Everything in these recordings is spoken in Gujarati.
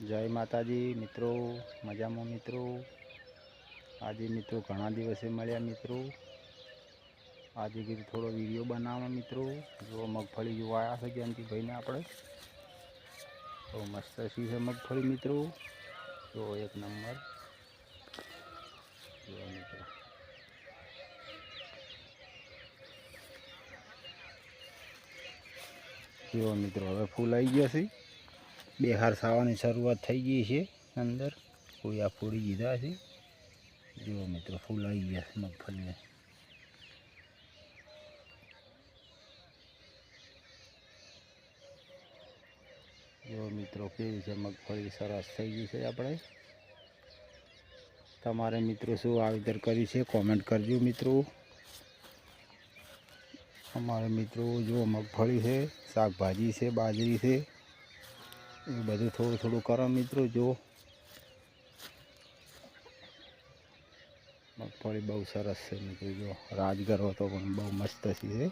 જય માતાજી, મિત્રો. મજામાં, મિત્રો? આજે મિત્રો ઘણા દિવસે મળ્યા, મિત્રો. આજે કીધું થોડો વીડિયો બનાવવા, મિત્રો. જો મગફળી જોવા આવ્યા છે જયંતિભાઈને આપણે. તો મસ્ત સી છે મગફળી, મિત્રો? જો એક નંબર. જો, મિત્રો. જો, મિત્રો, હવે ફૂલ આવી ગયા છે. બે હાર સાવાની શરૂઆત થઈ ગઈ છે અંદર કોયા ફોડી દીધા છે જુઓ મિત્રો ફૂલ આવી ગયા છે મગફળીને જો મિત્રો કેવી છે મગફળી સરસ થઈ ગઈ છે આપણે તમારે મિત્રો શું વાવેતર કર્યું છે કોમેન્ટ કરજો મિત્રો અમારે મિત્રો જો મગફળી છે શાકભાજી છે બાજરી છે એ બધું થોડું થોડું કરો મિત્રો જો મગફળી બહુ સરસ છે મિત્રો જો રાજગર હતો પણ બહુ મસ્ત છે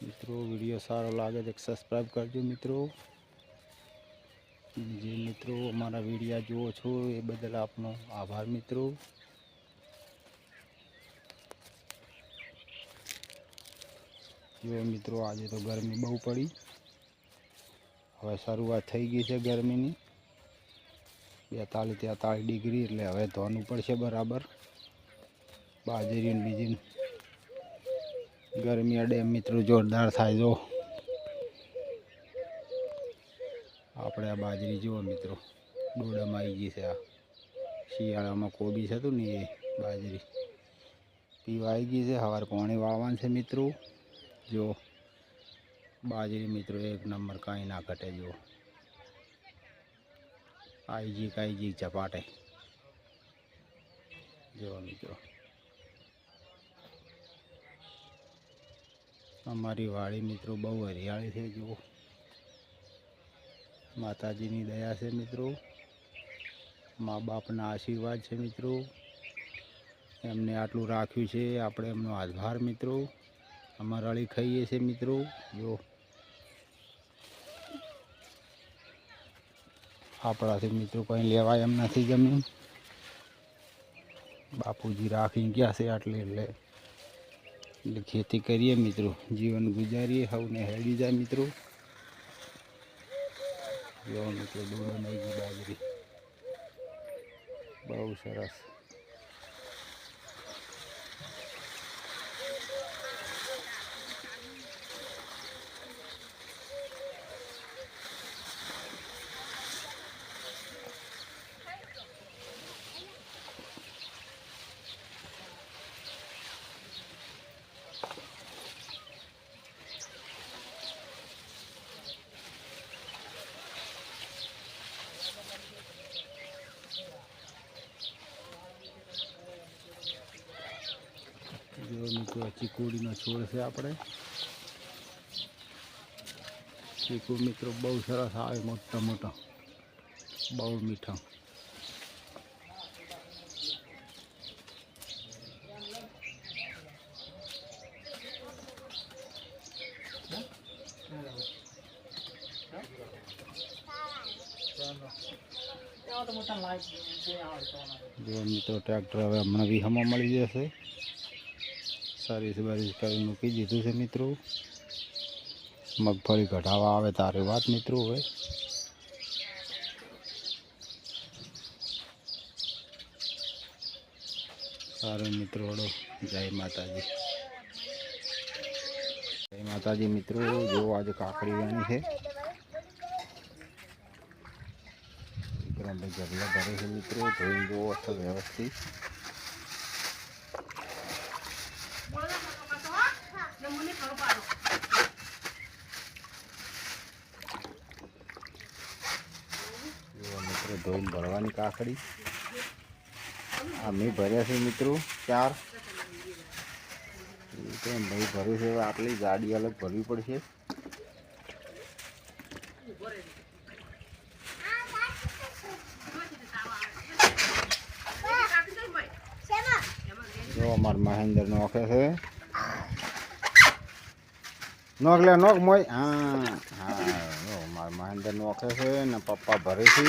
મિત્રો વિડીયો સારો લાગે તો સબસ્ક્રાઈબ કરજો મિત્રો જે મિત્રો અમારા વિડીયા જુઓ છો, એ બદલ આપનો આભાર મિત્રો. જો મિત્રો, આજે તો ગરમી બહુ પડી. હવે શરૂઆત થઈ ગઈ છે ગરમીની. બેતાલીસ તેતાલીસ ડિગ્રી, એટલે હવે ધોવાનું પડશે બરાબર. બાજરી બીજી ગરમી ડેમ મિત્રો જોરદાર થાય જો. આપણે આ બાજરી જુઓ મિત્રો ડોડામાં આવી ગઈ છે આ શિયાળામાં કોબી હતું ને એ બાજરી પીવા આવી ગઈ છે સવારે પાણી વાળવાનું છે મિત્રો જો બાજરી મિત્રો એક નંબર કાંઈ ના ઘટે જુઓ આઈ જી કાંઈ જી ચપાટે જુઓ મિત્રો અમારી વાડી મિત્રો બહુ હરિયાળી છે જુઓ માતાજીની દયા છે મિત્રો મા બાપના આશીર્વાદ છે મિત્રો એમને આટલું રાખ્યું છે આપણે એમનો આભાર મિત્રો અમારે અળી ખાઈએ છીએ મિત્રો જો આપણાથી મિત્રો કંઈ લેવાય એમ નથી જમીન બાપુજી રાખીને ગયા છે આટલે એટલે એટલે ખેતી કરીએ મિત્રો જીવન ગુજારીએ હવને હેડી જાય મિત્રો જો કે દોડો નહીં બાજરી. બહુ સરસ જો મિત્રો ચીકુડીનો છોડ છે આપણે. ચીકુ મિત્રો બહુ સરસ આવે મોટા મોટા. બહુ મીઠા. જો મિત્રો ટ્રેક્ટર હવે હમણાં વીહામાં મળી જશે. સર્વિસ બર્વિસ કરી મૂકી દીધું છે મિત્રો. મગફળી ઘટાવા આવે, તારે વાત મિત્રો હવે સારું મિત્રો, હળો. જય માતાજી. જય માતાજી મિત્રો, જો આજે કાકડી વાની છે. વિક્રમભાઈ ગભલા ભરે છે મિત્રો ધોઈ જુઓ અથવા વ્યવસ્થિત. ધોઈને ભરવાની કાકડી. આ મેં ભર્યા છે મિત્રો ચાર. ભાઈ ભર્યું છે આટલી ગાડી અલગ ભરવી પડશે. જો અમાર મહેન્દ્ર નોખે છે. નોખ લે, નોખ મોય. હા હા મારા મહેન્દ્ર નોખે છે ને પપ્પા ભરે છે.